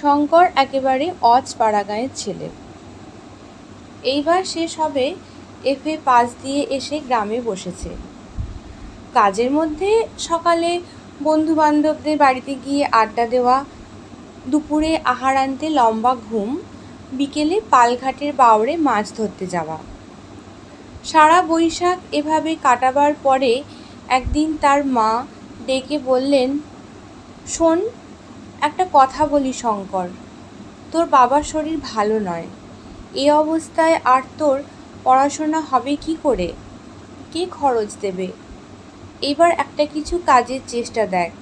শঙ্কর একেবারে অজ পাড়াগাঁয়ের ছেলে। এইবার সে সবে এফএ পাস দিয়ে এসে গ্রামে বসেছে। কাজের মধ্যে সকালে বন্ধু বান্ধবদের বাড়িতে গিয়ে আড্ডা দেওয়া, দুপুরে আহার আনতে লম্বা ঘুম, বিকেলে পালঘাটের বাওড়ে মাছ ধরতে যাওয়া। সারা বৈশাখ এভাবে কাটাবার পরে একদিন তার মা ডেকে বললেন, শোন একটা কথা বলি শঙ্কর, তোর বাবার শরীর ভালো নয়। এ অবস্থায় আর তোর পড়াশোনা হবে কি করে? কে খরচ দেবে? এবার একটা কিছু কাজের চেষ্টা দেখ।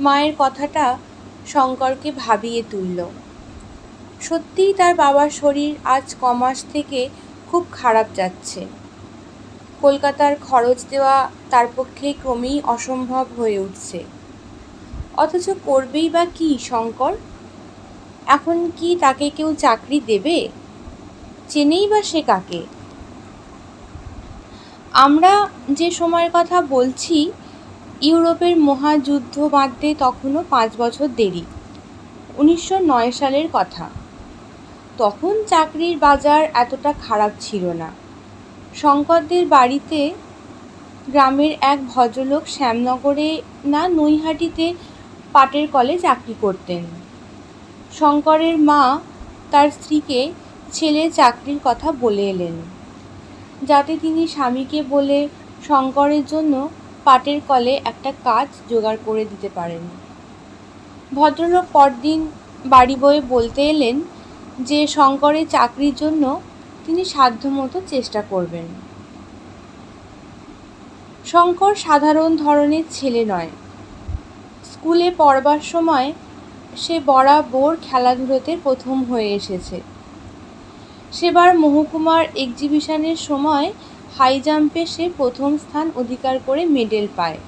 মায়ের কথাটা শঙ্করকে ভাবিয়ে তুলল। সত্যিই তার বাবার শরীর আজ কমাস থেকে খুব খারাপ যাচ্ছে। কলকাতার খরচ দেওয়া তার পক্ষে ক্রমেই অসম্ভব হয়ে উঠছে। অথচ করবেই বা কী, শঙ্কর? এখন কি তাকে কেউ চাকরি দেবে? চেনেই বা সে কাকে? আমরা যে সময়ের কথা বলছি, ইউরোপের মহাযুদ্ধ বাঁধতে তখনও পাঁচ বছর দেরি, উনিশশো নয় সালের কথা। তখন চাকরির বাজার এতটা খারাপ ছিল না। শঙ্করদের বাড়িতে গ্রামের এক ভদ্রলোক শ্যামনগরে না নৈহাটিতে পাটের কলে চাকরি করতেন। শঙ্করের মা তার স্ত্রীকে ছেলে চাকরির কথা বলে এলেন। যাতে তিনি স্বামীকে বলে শঙ্করের জন্য পাটের কলে একটা কাজ জোগাড় করে দিতে পারেন। ভদ্রলোক পরদিন বাড়ি বয়ে বলতে এলেন যে, শঙ্করের চাকরির জন্য তিনি সাধ্যমতো চেষ্টা করবেন। শঙ্কর সাধারণ ধরনের ছেলে নয়। স্কুলে পড়বার সময় সে বরাবর খেলাধুলোতে প্রথম হয়ে এসেছে। সেবার মহকুমার এক্সিবিশনের সময় হাই জাম্পে সে প্রথম স্থান অধিকার করে মেডেল পায়।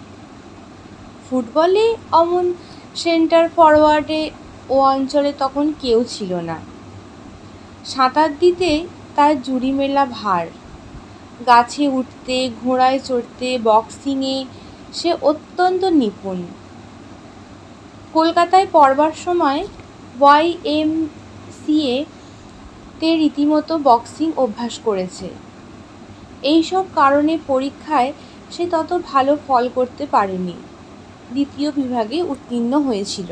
ফুটবলে অমন সেন্টার ফরওয়ার্ডে ও অঞ্চলে তখন কেউ ছিল না। সাঁতার দিতে তার জুড়ি মেলা ভার। গাছে উঠতে, ঘোড়ায় চড়তে বক্সিংয়ে সে অত্যন্ত নিপুণ। কলকাতায় পড়বার সময় ওয়াই এম সি এ তে রীতিমতো বক্সিং অভ্যাস করেছে। এইসব কারণে পরীক্ষায় সে তত ভালো ফল করতে পারেনি। দ্বিতীয় বিভাগে উত্তীর্ণ হয়েছিল।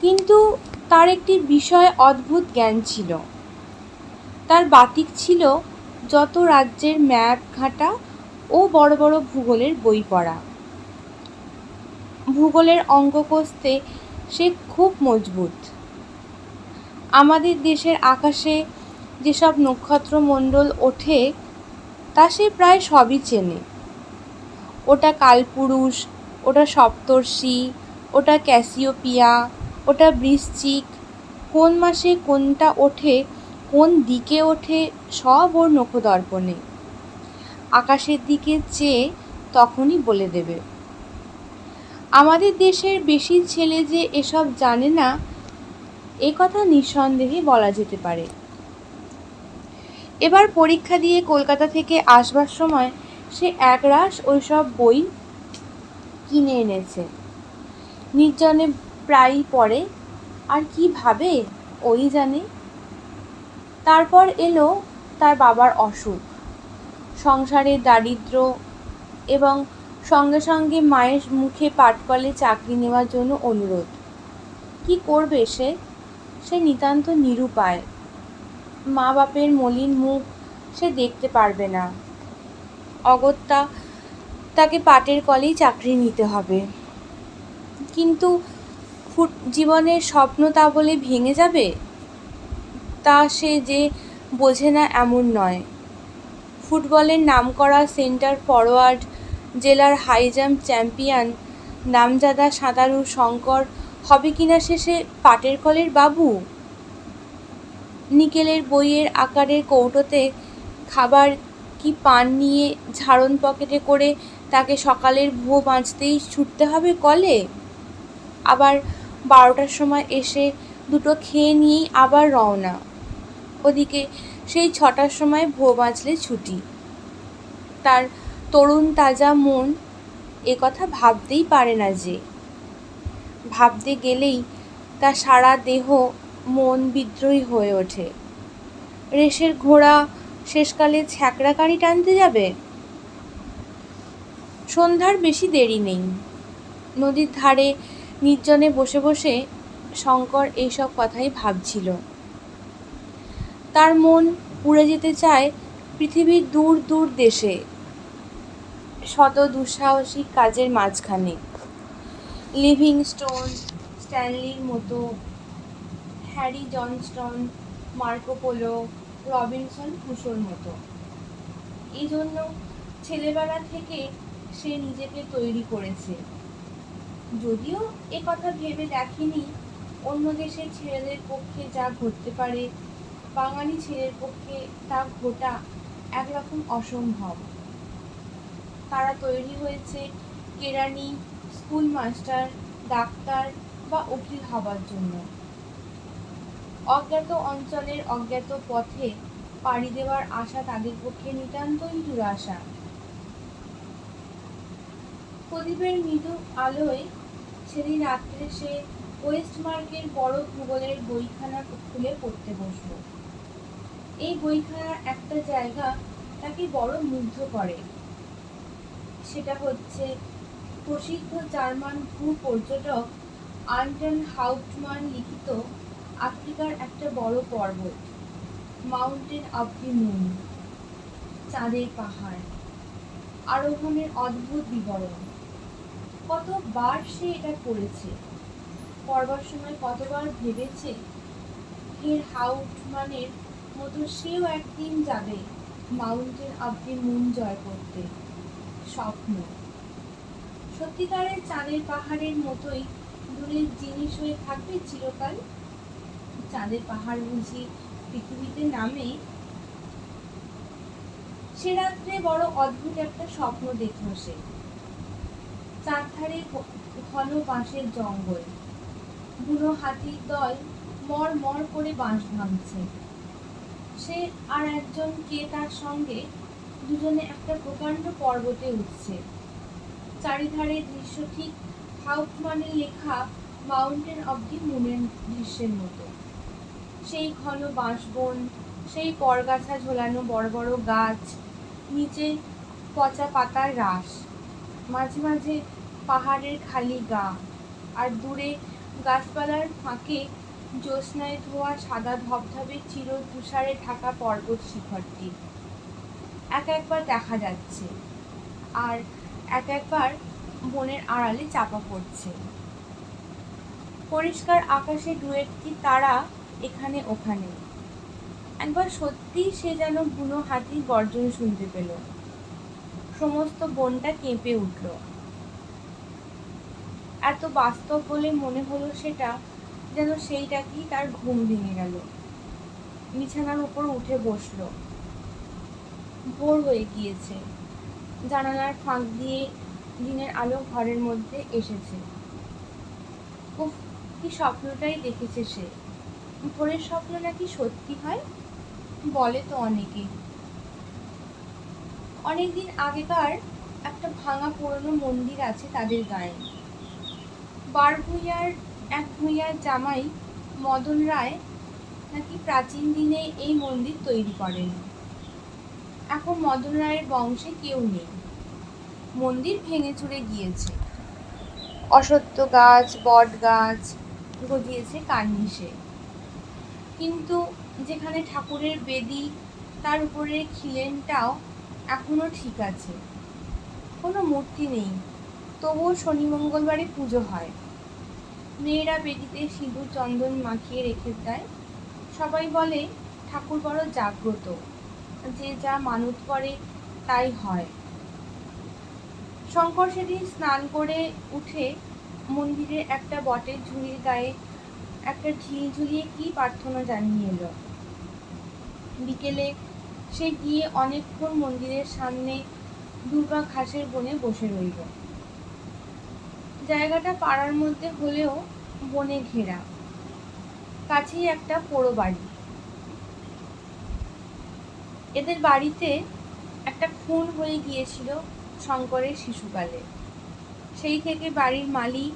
কিন্তু তার একটি বিষয় অদ্ভুত জ্ঞান ছিল। তার বাতিক ছিল যত রাজ্যের ম্যাপ ঘাঁটা ও বড় বড় ভূগোলের বই পড়া। ভূগোলের অঙ্ক কষতে সে খুব মজবুত। আমাদের দেশের আকাশে যেসব নক্ষত্রমণ্ডল ওঠে, তা সে প্রায় সবই চেনে। ওটা কালপুরুষ, ওটা সপ্তর্ষি, ওটা ক্যাসিওপিয়া, ওটা বৃশ্চিক, কোন মাসে কোনটা ওঠে, কোন দিকে ওঠে, সব ওর নখদর্পণে। আকাশের দিকে চেয়ে তখনই বলে দেবে। আমাদের দেশের বেশি ছেলে যে এসব জানে না, এ কথা নিঃসন্দেহে বলা যেতে পারে। এবার পরীক্ষা দিয়ে কলকাতা থেকে আসবার সময় সে একরাশ ওইসব বই কিনে এনেছে। নির্জনে প্রায়ই পড়ে, আর কি ভাবে, ওই জানে। তারপর এলো তার বাবার অসুখ। সংসারের দারিদ্র এবং সঙ্গে সঙ্গে মায়ের মুখে পাটকলে চাকরি নেওয়ার জন্য অনুরোধ। কি করবে সে? সে নিতান্ত নিরুপায়। মা বাপের মলিন মুখ সে দেখতে পারবে না। অগত্যা তাকে পাটের কলেই চাকরি নিতে হবে। কিন্তু ফুট জীবনের স্বপ্ন তা বলে ভেঙে যাবে? তা সে যে বোঝে না এমন নয়। ফুটবলের নামকরা সেন্টার ফরওয়ার্ড জেলার হাই জাম্প চ্যাম্পিয়ন নামজাদা সাঁতারু শঙ্কর হবে কিনা শেষে পাটের কলের বাবু? নিকেলের বইয়ের আকারের কৌটোতে খাবার কি পান নিয়ে ঝাড়ন পকেটে করে তাকে সকালের ভুয়ো বাঁচতেই ছুটতে হবে কলে? আবার বারোটার সময় এসে দুটো খেয়ে নিয়েই আবার রওনা। ওদিকে সেই ছটার সময় ভুয়ো বাঁচলে ছুটি। তার তরুণ তাজা মন এ কথা ভাবতেই পারে না যে। ভাবতে গেলেই তার সারা দেহ, মন বিদ্রোহী হয়ে ওঠে। রেশের ঘোড়া শেষকালে ছ্যাকড়া গাড়ি টানতে যাবে? সন্ধ্যার বেশি দেরি নেই। নদীর ধারে নির্জনে বসে বসে শঙ্কর এইসব কথাই ভাবছিল। তার মন উড়ে যেতে চায় পৃথিবীর দূর দূর দেশে। শত দুঃসাহসিক কাজের মাঝখানে। লিভিংস্টোন স্ট্যানলির মতো, Harry Johnston Marco Polo Robinson ক্রুশোর মতো। এই জন্য ছেলেবেলা থেকে সে নিজেকে তৈরি করেছে। যদিও এ কথা ভেবে দেখেনি, অন্য দেশের ছেলেদের পক্ষে যা ঘটতে পারে, বাঙালি ছেলের পক্ষে তা ঘটা একরকম অসম্ভব। তারা তৈরি হয়েছে কেরানি, স্কুল মাস্টার, ডাক্তার বা উকিল হবার জন্য। অজ্ঞাত অঞ্চলের অজ্ঞাত পথে পাড়ি দেওয়ার আশা তাদের পক্ষে নিতান্তই দুরাশা। প্রদীপের মৃদু আলোয় সেদিন রাত্রে সে ওয়েস্টমার্কের বড় ভূগোলের বইখানা খুলে পড়তে বসল। এই বইখানার একটা জায়গা তাকে বড় মুগ্ধ করে। সেটা হচ্ছে প্রসিদ্ধ জার্মান ভূ পর্যটক আন্টন হাউটমান লিখিত আফ্রিকার একটা বড় পর্বত, মাউন্টেন অফ দি মুন, চাঁদের পাহাড়। আরোহণের অদ্ভুত বিবরণ। কতবার সে এটা পড়েছে পড়বার সময় কতবার ভেবেছে? ফের হাউটমানের মতো সেও একদিন যাবে মাউন্টেন অফ দি মুন জয় করতে। স্বপ্ন। সত্যিকারের চাঁদের পাহাড়ের মতোই দূরের জিনিস হয়ে থাকবে চিরকাল। চাঁদের পাহাড় বুঝি পৃথিবীতে নামে সে রাত্রে বড় অদ্ভুত একটা স্বপ্ন দেখল সে। চারধারে ঘন বাঁশের জঙ্গল। বুনো হাতির দল মর মর করে বাঁশ ভাঙছে। সে আর একজন কে তার সঙ্গে দুজনে একটা প্রকাণ্ড পর্বতে উঠছে। চারিধারে দৃশ্য ঠিক হাউফমানের লেখা মাউন্টেন অব দি মুনের দৃশ্যের মতো। সেই ঘন বাঁশবন, সেই পরগাছা ঝোলানো বড় বড় গাছ, নিচে পচা পাতার রাস, মাঝে মাঝে পাহাড়ের খালি গা, আর দূরে গাছপালার ফাঁকে জ্যোৎস্নায় ধোয়া সাদা ধবধবে চির তুষারে ঢাকা পর্বত শিখরটি। এক একবার দেখা যাচ্ছে। আর এক একবার বনের আড়ালে চাপা পড়ছে। পরিষ্কার আকাশে দু একটি তারা এখানে ওখানে? একবার সত্যি সে যেন বুনো হাতির গর্জন শুনতে পেল। সমস্ত বনটা কেঁপে উঠল। এত বাস্তব বলে মনে হলো সেটা, যেন সেইটাকেই তার ঘুম ভেঙে গেল। বিছানার উপর উঠে বসল। ভোর হয়ে গিয়েছে। জানালার ফাঁক দিয়ে দিনের আলো ঘরের মধ্যে এসেছে। উফ, কি স্বপ্নটাই দেখেছে সে। ভোরের স্বপ্ন নাকি সত্যি হয়? বলে তো অনেকেই অনেকদিন আগেকার একটা ভাঙা পুরনো মন্দির আছে তাদের গায়ে। বার ভূঁইয়ার, এক ভূঁইয়ার জামাই মদন রায় নাকি প্রাচীন দিনে এই মন্দির তৈরি করেন। এখন মদন রায়ের বংশে কেউ নেই। মন্দির ভেঙে চুরে গিয়েছে। অসত্য গাছ, বট গাছ গজিয়েছে কার্নিশে। কিন্তু যেখানে ঠাকুরের বেদি, তার উপরে খিলেনটাও এখনও ঠিক আছে। কোনো মূর্তি নেই। তবুও শনি মঙ্গলবারে পুজো হয়। মেয়েরা বেদিতে সিঁদুর, চন্দন মাখিয়ে রেখে দেয়। সবাই বলে, ঠাকুর বড় জাগ্রত। যে যা মানত করে, তাই হয়। শঙ্কর সেদিন স্নান করে উঠে মন্দিরের একটা বটের ঝুড়ির গায়ে একটা ঢিল ঝুলিয়ে কি প্রার্থনা জানিয়ে এলো। বিকেলে সে গিয়ে অনেকক্ষণ মন্দিরের সামনে দুর্গা ঘাসের বনে বসে রইল। জায়গাটা পাড়ার মধ্যে হলেও বনে ঘেরা। কাছেই একটা পোড়ো বাড়ি। এদের বাড়িতে একটা খুন হয়ে গিয়েছিল শঙ্করের শিশুকালে। সেই থেকে বাড়ির মালিক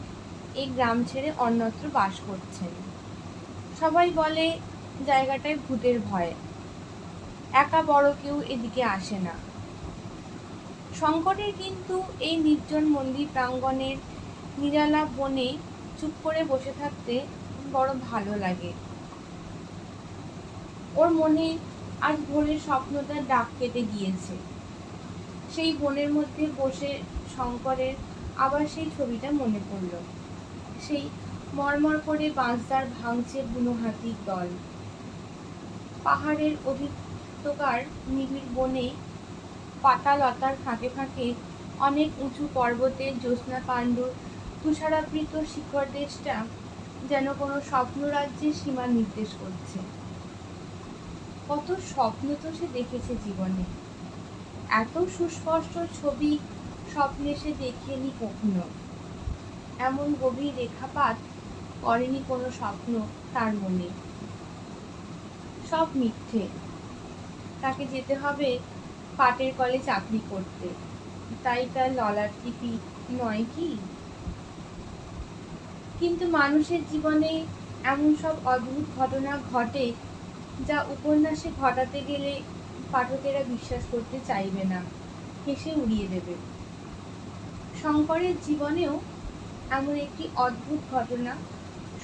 এই গ্রাম ছেড়ে অন্যত্র বাস করছেন। সবাই বলে, জায়গাটায় ভূতের ভয়। একা বড় কেউ এদিকে আসে না। শঙ্করের কিন্তু এই নির্জন মন্দির প্রাঙ্গণের নিরালা বনে চুপ করে বসে থাকতে বড় ভালো লাগে। ওর মনে আজ ভোরের স্বপ্নটা ডাক কেটে গিয়েছে। সেই বনের মধ্যে বসে শঙ্করের আবার সেই ছবিটা মনে পড়ল। সেই মরমর করে বাঁশদার ভাঙছে বুনো হাতির দল। পাহাড়ের অধিত্যকার নিবিড় বনে পাতা লতার ফাঁকে ফাঁকে অনেক উঁচু পর্বতের জ্যোৎস্না পাণ্ডুর তুষারাবৃত শিখর দেশটা যেন কোনো স্বপ্নরাজ্যের সীমা নির্দেশ করছে। কত স্বপ্ন তো সে দেখেছে জীবনে। এত সুস্পষ্ট ছবি স্বপ্নে সে দেখেনি কখনো। এমন গভীর রেখাপাত করেনি কোনো স্বপ্ন তার মনে। সব মিথ্যে। তাকে যেতে হবে পাটের কলে চাকরি করতে। তাই তার ললার টিপি নয় কি? কিন্তু মানুষের জীবনে এমন সব অদ্ভুত ঘটনা ঘটে যা উপন্যাসে ঘটাতে গেলে পাঠকেরা বিশ্বাস করতে চাইবে না, হেসে উড়িয়ে দেবে। শঙ্করের জীবনেও এমন একটি অদ্ভুত ঘটনা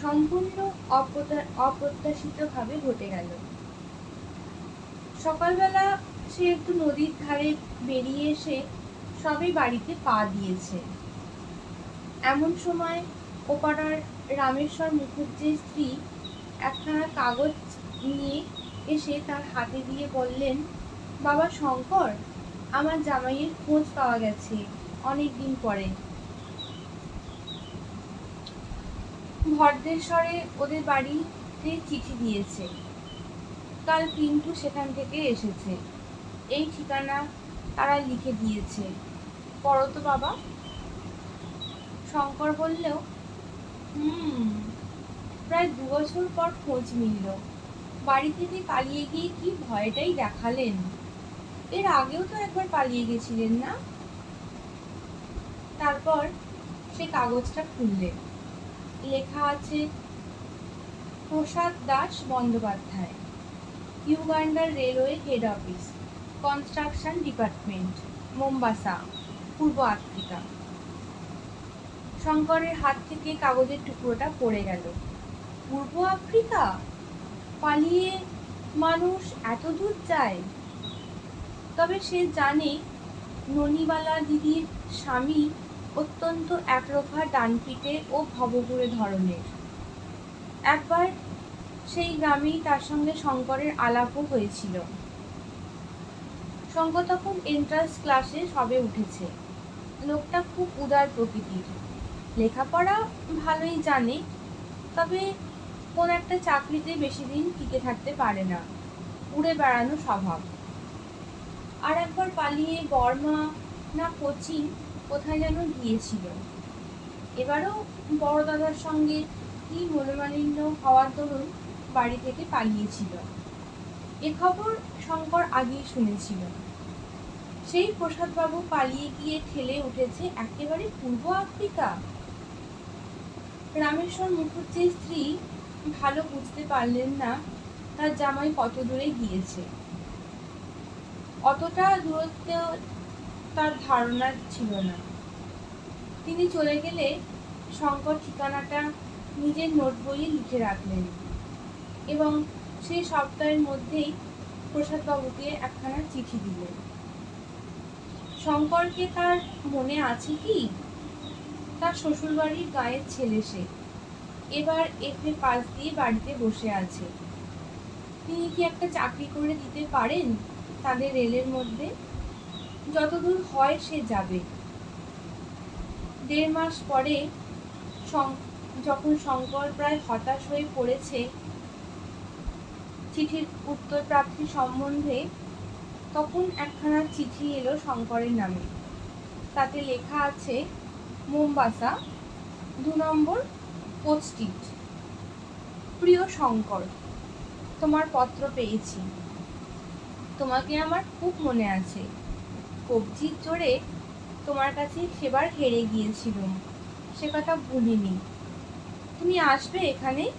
সম্পূর্ণ অপ্রত্যা- অপ্রত্যাশিতভাবে ঘটে গেল। সকালবেলা সে একটু নদীর ধারে বেরিয়ে এসে সবে বাড়িতে পা দিয়েছে। এমন সময় ওপাড়ার রামেশ্বর মুখুজ্জের স্ত্রী একখানা কাগজ নিয়ে এসে তার হাতে দিয়ে বললেন, বাবা শঙ্কর, আমার জামাইয়ের খোঁজ পাওয়া গেছে অনেক দিন পরে। ভদ্রেশ্বরে ওদের বাড়িতে চিঠি দিয়েছে। কাল পিন্টু সেখান থেকে এসেছে। এই ঠিকানা তারা লিখে দিয়েছে। পড়ো তো বাবা। শঙ্কর বললেও, হুম, প্রায় দু বছর পর খোঁজ মিলল। বাড়ি থেকে পালিয়ে গিয়ে কি ভয়টাই দেখালেন? এর আগেও তো একবার পালিয়ে গেছিলেন না? তারপর সে কাগজটা খুললেন। লেখা আছে, Prasad Das Bandyopadhyay, ইউগান্ডার railway head office construction department Mombasa পূর্ব আফ্রিকা। শঙ্করের হাত থেকে কাগজের টুকরোটা পড়ে গেল। পূর্ব আফ্রিকা? পালিয়ে মানুষ এত দূর যায়? তবে সে জানে ননিবালা দিদির স্বামী অত্যন্ত একরোখা ডানপিটে ও ভবঘুরে ধরনের। একবার সেই গ্রামেই তার সঙ্গে শঙ্করের আলাপও হয়েছিল। শঙ্কর তখন এন্ট্রান্স ক্লাসে সবে উঠেছে। লোকটা খুব উদার প্রকৃতির। লেখাপড়া ভালোই জানে, তবে কোন একটা চাকরিতে বেশি দিন টিকে থাকতে পারে না। উড়ে বেড়ানো স্বভাব। আর একবার পালিয়ে বর্মা না কোচিং কোথায় যেন গিয়েছিল। এবারও বড় দাদার সঙ্গে কি মনোমালিন্য হওয়ার দরুন বাড়ি থেকে পালিয়েছিল। এ খবর শঙ্কর আগেই শুনেছিল। সেই প্রসাদবাবু পালিয়ে গিয়ে ঠেলে উঠেছে একেবারে পূর্ব আফ্রিকা। রামেশ্বর মুখুজ্জের স্ত্রী ভালো বুঝতে পারলেন না, তার জামাই কত দূরে গিয়েছে। অতটা দূরত্ব তার ধারণা ছিল না। তিনি চলে গেলে শঙ্কর ঠিকানাটা নিজের নোট বইয়ে লিখে রাখলেন এবং সেই সপ্তাহের মধ্যেই প্রসাদবাবুকে একখানা চিঠি দিলেন। শঙ্করকে তার মনে আছে কি? তার শ্বশুরবাড়ির গায়ের ছেলে সে। এবার এফে পাস দিয়ে বাড়িতে বসে আছে। তিনি কি একটা চাকরি করে দিতে পারেন তাদের রেলের মধ্যে? যতদূর হয় সে যাবে। দেড় মাস পরে যখন শঙ্কর প্রায় হতাশ হয়ে পড়েছে, চিঠির উত্তর প্রাপ্তি সম্বন্ধে তখন একখানা চিঠি এলো শঙ্করের নামে। তাতে লেখা আছে, মোমবাসা, দু নম্বর পোস্টিট প্রিয় শঙ্কর, তোমার পত্র পেয়েছি। তোমাকে আমার খুব মনে আছে। কবজির জোরে তোমার কাছে সেবার হেরে গিয়েছিলুম। সে কথা ভুলিনি। তুমি আসবে এখানে?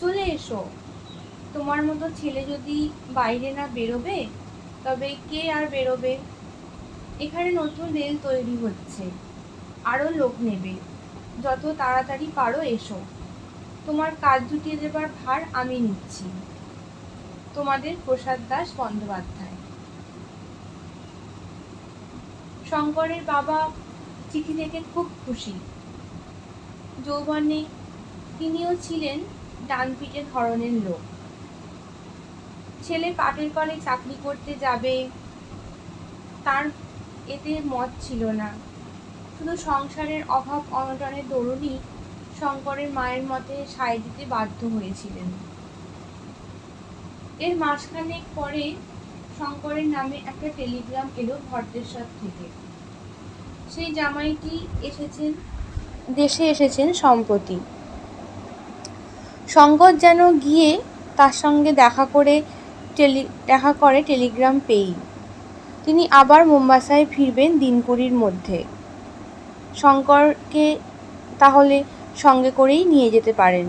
চলে এসো। তোমার মতো ছেলে যদি বাইরে না বেরোবে, তবে কে আর বেরোবে? এখানে নতুন রেল তৈরি হচ্ছে। আরও লোক নেবে। যত তাড়াতাড়ি পারো এসো। তোমার কাজ জুটিয়ে দেবার ভার আমি নিচ্ছি। তোমাদের প্রসাদ দাস বন্দ্যোপাধ্যায়। শঙ্করের বাবা চিঠি থেকে খুব খুশি। যৌবনে তিনিও ছিলেন ডানপিটে ধরনের লোক। ছেলে পাটের কলে চাকরি করতে যাবে, তার এতে মত ছিল না। শুধু সংসারের অভাব অনটনের দরুনই শঙ্করের মায়ের মতে সায় দিতে বাধ্য হয়েছিলেন। এর মাসখানেক পরে শঙ্করের নামে একটা টেলিগ্রাম এলো ভদ্রেশ্বর থেকে। সেই জামাইটি এসেছেন, দেশে এসেছেন সম্প্রতি। শঙ্কর যেন গিয়ে তার সঙ্গে দেখা করে টেলি, দেখা করে টেলিগ্রাম পেয়েই। তিনি আবার মুম্বাসায় ফিরবেন দিনকুড়ির মধ্যে। শঙ্করকে তাহলে সঙ্গে করেই নিয়ে যেতে পারেন।